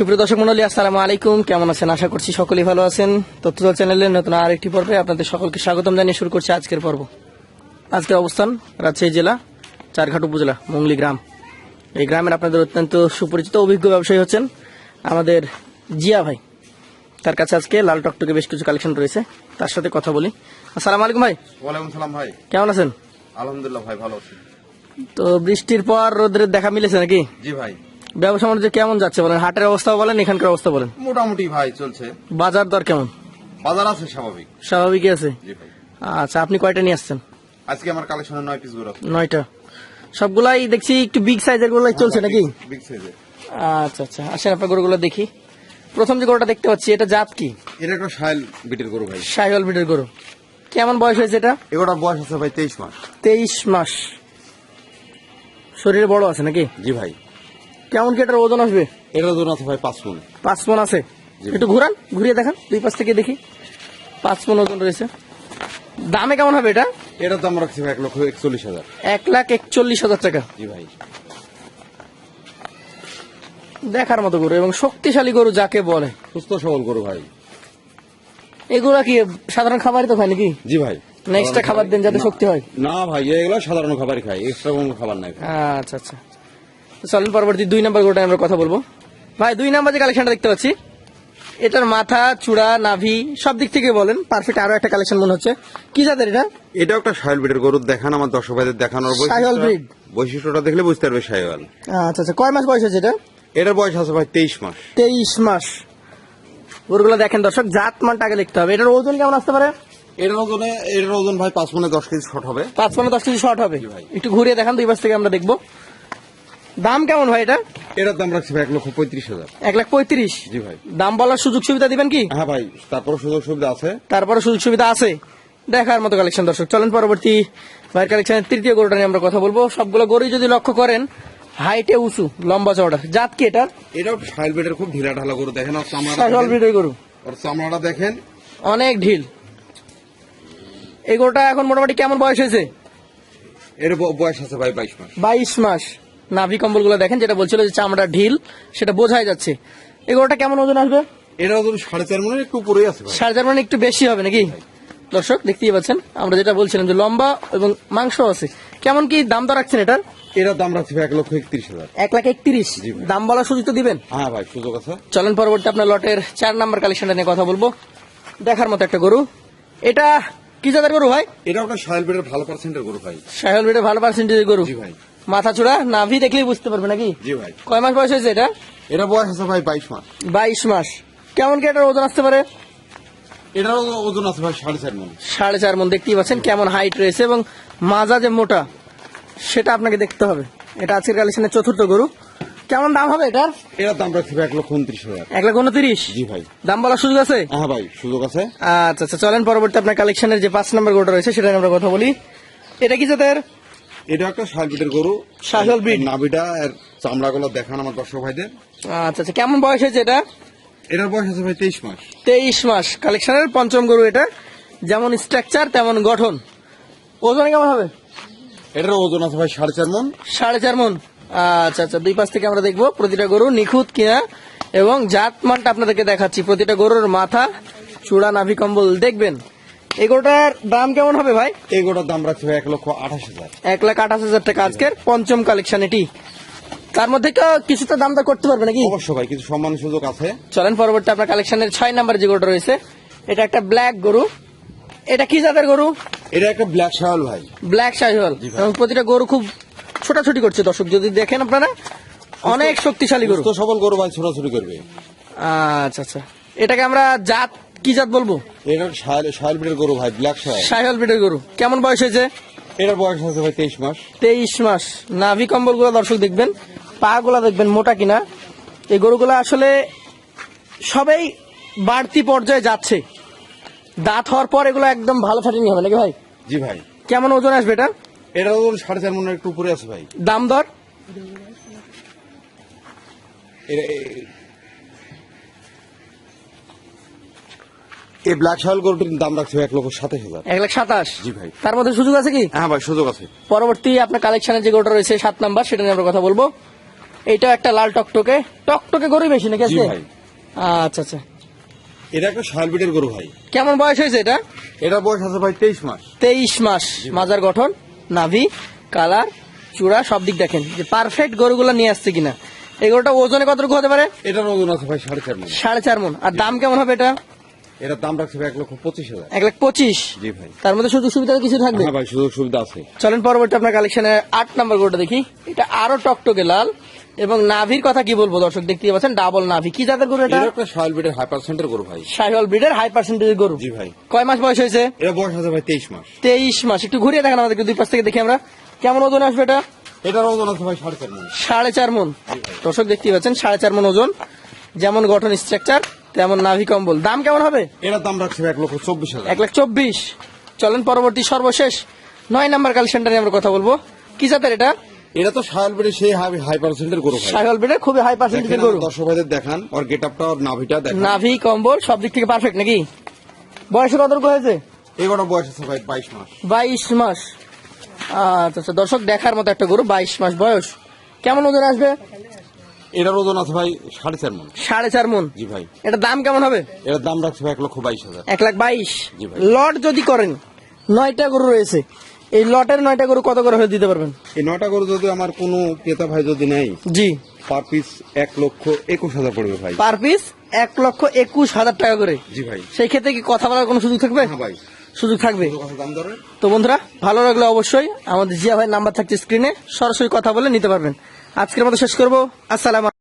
সুপ্রিয় দর্শক মন্ডলী আসসালামু আলাইকুম। কেমন আছেন? আশা করছি সকলেই ভালো আছেন। তথ্যদল চ্যানেলের নতুন আরেকটি পর্বে আপনাদের সকলকে স্বাগতম জানিয়ে শুরু করছি আজকের পর্ব। আজকের অবস্থান রাজশাহী জেলা চারঘাট উপজেলা মুংলি গ্রাম। এই গ্রামের আপনাদের অত্যন্ত সুপরিচিত অভিজ্ঞ ব্যবসায়ী হচ্ছেন আমাদের জিয়া ভাই। তার কাছে আজকে লাল টকটকে বেশ কিছু কালেকশন রয়েছে। তার সাথে কথা বলি। আসসালামু আলাইকুম ভাই। ওয়ালাইকুম সালাম ভাই। কেমন আছেন? আলহামদুলিল্লাহ ভাই ভালো আছি। তো বৃষ্টির পর রোদ্রের দেখা মিলেছে নাকি? জি ভাই। ব্যবসা বাণিজ্য কেমন যাচ্ছে? বলেন হাটের অবস্থা বলেন এখানকার অবস্থা বলেন। মোটামুটি ভাই চলছে। বাজার দর কেমন? বাজার আছে স্বাভাবিক। স্বাভাবিকই আছে? জি ভাই। আচ্ছা আপনি কয়টা নিয়ে আসছেন? আজকে আমার কালেকশনে নয় পিস গরু নয়টা। সবগুলাই দেখছি একটু বিগ সাইজের গুলাই চলছে নাকি? বিগ সাইজের আচ্ছা আচ্ছা আসেন আপনার গরুগুলো দেখি। প্রথম যে গরুটা দেখতে পাচ্ছি এটা জাত কি? এটা একটা সাইল বিটের গরু ভাই। সাহিওয়াল ব্রিডের গরু। কেমন বয়স হয়েছে এটা? এগুলোর বয়স আছে ভাই তেইশ মাস। তেইশ মাস। শরীরে বড় আছে নাকি? জি ভাই। কেমন কি এটার ওজন আসবে? এটার ওজন আছে ভাই পাঁচ মন। পাঁচ মন আছে? একটু ঘুরান ঘুরিয়ে দেখান দুই পাশ থেকে দেখি। পাঁচ মন ওজন রয়েছে। দামে কেমন হবে এটা? এটার দাম রাখছি ভাই এক লক্ষ একচল্লিশ হাজার। এক লাখ একচল্লিশ হাজার টাকা। জি ভাই। দেখার মতো গরু এবং শক্তিশালী গরু যাকে বলে। সুস্থ সবল গরু ভাই। এগুলা কি সাধারণ খাবারই তো খায় নাকি? জি ভাই। না এক্সট্রা খাবার দেন যাতে শক্তি হয়। না ভাই এগুলো সাধারণ খাবারই খায় এক্সট্রা কোনো খাবার নাই আচ্ছা আচ্ছা তো চলেন পরবর্তী দুই নাম্বার গরুটা আমরা কথা বলব। ভাই দুই নাম্বার যে কালেকশনটা দেখতে পাচ্ছি এটার মাথা চূড়া নাভি সব দিক থেকে বলেন পারফেক্ট আরও একটা কালেকশন মনে হচ্ছে। কি জাতের এটা? এটাও একটা সাইল বিটের গরু দেখান আমার দর্শক ভাইদের দেখানোর বৈশিষ্ট্য। breed। বৈশিষ্ট্যটা দেখলে বুঝতে পারবে সাইওয়াল আচ্ছা আচ্ছা কয় মাস বয়স হয়েছে এটা? এটার বয়স আছে ভাই তেইশ মাস। তেইশ মাস। গরুগুলো দেখেন দর্শক জাত মানটা আগে লিখতে হবে। এটার ওজন কেমন আসতে পারে? এটার ওজনে এটার ওজন ভাই পাঁচ মনে দশ কেজি শর্ট হবে। পাঁচ পনেরো দশ কেজি শর্ট হবে। ভাই। একটু ঘুরিয়ে দেখান দুই পাশ থেকে আমরা দেখব। দাম কেমন ভাই এটা? এটার দাম রাখছি ভাই এক লক্ষ পঁয়ত্রিশ হাজার। এক লাখ পঁয়ত্রিশ? জি ভাই। দাম বলার সুযোগ সুবিধা দিবেন কি? হ্যাঁ ভাই তারপরে সুযোগ সুবিধা আছে। তারপরে সুযোগ সুবিধা আছে। দেখার মতো কালেকশন দর্শক চলেন পরবর্তী ভাইয়ের কালেকশনের তৃতীয় গরুটা নিয়ে আমরা কথা বলব। সবগুলো গরুই যদি লক্ষ্য করেন হাইটে উঁচু লম্বা চওড়া। জাত কি এটা? এটাও সাইল বেডের খুব ঢিলা ঢালা গরু দেখেন চামড়াটা শাহিওয়াল দেখেন। গরু। ওর চামড়াটা দেখেন। অনেক ঢিল। এই গরুটা এখন মোটামুটি কেমন বয়স হয়েছে? এর বয়স আছে ভাই বাইশ মাস। বাইশ মাস। নাভি কম্বলগুলো দেখেন যেটা বলছিল যে চামড়া ঢিল সেটা বোঝাই যাচ্ছে। এই গরুটা কেমন ওজন আসবে? এটার ওজন সাড়ে চার মনে একটু উপরেই আছে সাড়ে চার মানে একটু বেশি হবে নাকি? দর্শক দেখতেই পাচ্ছেন আমরা যেটা বলছিলাম যে লম্বা এবং মাংস আছে। কেমন কি দাম দর রাখছেন এটার? দাম রাখছি এক লক্ষ একত্রিশ হাজার। এক লাখ একত্রিশ। দাম বলার সুযোগ তো দিবেন? হ্যাঁ ভাই সুযোগ আছে। চলেন পরবর্তী আপনার লটের চার নাম্বার কালেকশনটা নিয়ে কথা বলব। দেখার মতো একটা গরু। এটা কি জাতের গরু ভাই? বেডের ভালো পার্সেন্টের গরু ভাই। সাহেল ভালো পার্সেন্টেজের গরু। জি ভাই। মাথা চূড়া? নাভি দেখলেই বুঝতে পারবে নাকি? জি ভাই। কয় মাস বয়স হয়েছে এটা? এটা বয়স আছে ভাই বাইশ মাস। বাইশ মাস। কেমন কি এটার ওজন আসতে পারে? এটার ওজন আছে ভাই সাড়ে চার মন। সাড়ে চার মন দেখতেই পাচ্ছেন কেমন হাইট রয়েছে এবং মাজা যে মোটা সেটা আপনাকে দেখতে হবে। এটা আজকের কালেকশনের চতুর্থ গরু। কেমন দাম হবে এটার? এটার দাম রাখছি এক লক্ষ উনত্রিশ হাজার। এক লাখ উনত্রিশ? জি ভাই। দাম বলার সুযোগ আছে? হ্যাঁ ভাই সুযোগ আছে। আচ্ছা আচ্ছা চলেন পরবর্তী আপনার কালেকশনের যে পাঁচ নম্বর গরুটা রয়েছে সেটা নিয়ে আমরা কথা বলি। এটা কি জাতের? এটা একটা গরু? নাভিটা চামড়াগুলো দেখান আমার দর্শক ভাইদের। আচ্ছা আচ্ছা কেমন বয়স হয়েছে এটা? এটার বয়স আছে ভাই তেইশ মাস। তেইশ মাস। কালেকশনের পঞ্চম গরু এটা। যেমন স্ট্রাকচার তেমন গঠন। ওজন কেমন হবে? এটার ওজন আছে ভাই সাড়ে চার মন। সাড়ে চার মন। আচ্ছা আচ্ছা দুই পাশ থেকে আমরা দেখব। প্রতিটা গরু নিখুঁত কিনা এবং জাত মানটা আপনাদেরকে দেখাচ্ছি। প্রতিটা গরুর মাথা চূড়া নাভি কম্বল দেখবেন। এই গরুটার দাম কেমন হবে ভাই? এই গোটার দাম রাখছে ভাই এক লক্ষ আঠাশ হাজার। এক লাখ আঠাশ হাজার টাকা আজকের পঞ্চম কালেকশন এটি। তার মধ্যে কিছুটা দাম দর করতে পারবে নাকি? অবশ্য ভাই কিছু সম্মান সুযোগ আছে। চলেন পরবর্তী আপনার কালেকশনের ছয় নাম্বার যে গরুটা রয়েছে এটা একটা ব্ল্যাক গরু। এটা কি জাতের গরু? এটা একটা ব্ল্যাক শাওয়াল ভাই। ব্ল্যাক ভাই। এবং প্রতিটা গরু খুব ছোটাছুটি করছে দর্শক যদি দেখেন আপনারা অনেক শক্তিশালী গরু। সুস্থ সবল গরু ভাই ছোটাছুটি করবে। আচ্ছা আচ্ছা। এটাকে আমরা জাত কি জাত বলব? এটা ব্রিডের গরু ভাই ব্ল্যাক শাহিওয়াল ব্রিডের গরু। কেমন বয়স হয়েছে? এটার বয়স আছে ভাই তেইশ মাস। তেইশ মাস। নাভি কম্বলগুলো দর্শক দেখবেন পা গুলা দেখবেন মোটা কিনা। এই গরুগুলো আসলে সবাই বাড়তি পর্যায়ে যাচ্ছে। দাঁত হওয়ার পর এগুলো একদম ভালো ফাটিনি হবে নাকি ভাই? জি ভাই। কেমন ওজন আসবে এটা? এটার ওজন সাড়ে চার মনের একটু উপরে আছে ভাই। দাম দর এটা- এ- এই ব্ল্যাক শাওয়াল গরুটির দাম রাখছে এক লক্ষ সাতাশ হাজার। এক লাখ সাতাশ? জি ভাই। তার মধ্যে সুযোগ আছে কি? হ্যাঁ ভাই সুযোগ আছে। পরবর্তী আপনার কালেকশনের যে গরুটা রয়েছে সাত নাম্বার সেটা নিয়ে আমরা কথা বলব। এটা একটা লাল টকটকে। টকটকে গরুই বেশি নাকি ভাই। আচ্ছা আচ্ছা। এটা একটা শালবিটের গরু ভাই। কেমন বয়স হয়েছে এটা? এটা বয়স আছে ভাই তেইশ মাস। তেইশ মাস। মাজার গঠন নাভি কালার চূড়া সব দিক দেখেন। যে পারফেক্ট গরুগুলো নিয়ে আসছে কিনা। এই গরুটা ওজনে কতটুকু হতে পারে? এটার ওজন আছে ভাই সাড়ে চার মন। সাড়ে চার মন। আর দাম কেমন হবে এটা? এটার দাম রাখছে এক লক্ষ পঁচিশ হাজার। এক লাখ পঁচিশ? জি ভাই। তার মধ্যে সুযোগ সুবিধা কিছু থাকবে? হ্যাঁ ভাই সুযোগ সুবিধা আছে। চলেন পরবর্তী আপনার কালেকশনের আট নাম্বার গরুটা দেখি। এটা আরও টকটকে লাল এবং নাভির কথা কি বলব দর্শক দেখতে পাচ্ছেন ডাবল নাভি। কি জাতের গরু এটা? এটা একটা শালবিটের হাই পার্সেন্টের গরু ভাই। সাইহল ব্রিডের হাই পার্সেন্টেজ গরু। জি ভাই। কয় মাস বয়স হয়েছে? এটা বয়স আছে ভাই তেইশ মাস। তেইশ মাস। একটু ঘুরিয়ে দেখেন আমাদেরকে দুই পাশ থেকে দেখি আমরা। কেমন ওজন আসবে এটা? এটার ওজন আছে ভাই সাড়ে চার মন। সাড়ে চার মন। দর্শক দেখতে পাচ্ছেন সাড়ে চার মন ওজন। যেমন গঠন স্ট্রাকচার তেমন নাভি কম্বল। দাম কেমন হবে? এটার দাম রাখছে এক লক্ষ চব্বিশ হাজার। এক লাখ চব্বিশ। চলেন পরবর্তী সর্বশেষ নয় নাম্বার কালেকশনটা নিয়ে আমরা কথা বলব। কি জাতের এটা? এটা তো শালবিটের সেই হাই পার্সেন্টের গরু ভাই। সাইহল ব্রিডের খুবই হাই পার্সেন্টেজের দেখেন গরু। দর্শক ভাইদের দেখান ওর গেট আপটা ওর নাভিটা দেখান। নাভি কম্বল সব দিক থেকে পারফেক্ট নাকি? বয়স কতটুকু হয়েছে? এগারো বয়স আছে ভাই বাইশ মাস। বাইশ মাস। আচ্ছা আচ্ছা দর্শক দেখার মতো একটা গরু বাইশ মাস বয়স। কেমন ওজন আসবে? এটার ওজন আছে ভাই সাড়ে চার মন। সাড়ে চার মন? জি ভাই। এটা দাম কেমন হবে? এটার দাম রাখছে ভাই এক লক্ষ বাইশ হাজার। এক লাখ বাইশ? জি ভাই। লট যদি করেন নয়টা গরু রয়েছে। এই লটের নয়টা গরু কত করে হয়ে দিতে পারবেন? এই নয়টা গরু যদি আমার কোনো ক্রেতা ভাই যদি নেয় জি। পার পিস এক লক্ষ একুশ হাজার পড়বে ভাই। পার পিস এক লক্ষ একুশ হাজার টাকা করে? জি ভাই। সেই ক্ষেত্রে কি কথা বলার কোনো সুযোগ থাকবে? হ্যাঁ ভাই। সুযোগ থাকবে। দাম ধরে তো বন্ধুরা ভালো লাগলে অবশ্যই আমাদের জিয়া ভাই নাম্বার থাকছে স্ক্রিনে সরাসরি কথা বলে নিতে পারবেন। আজকের মতো শেষ করব। আসসালাম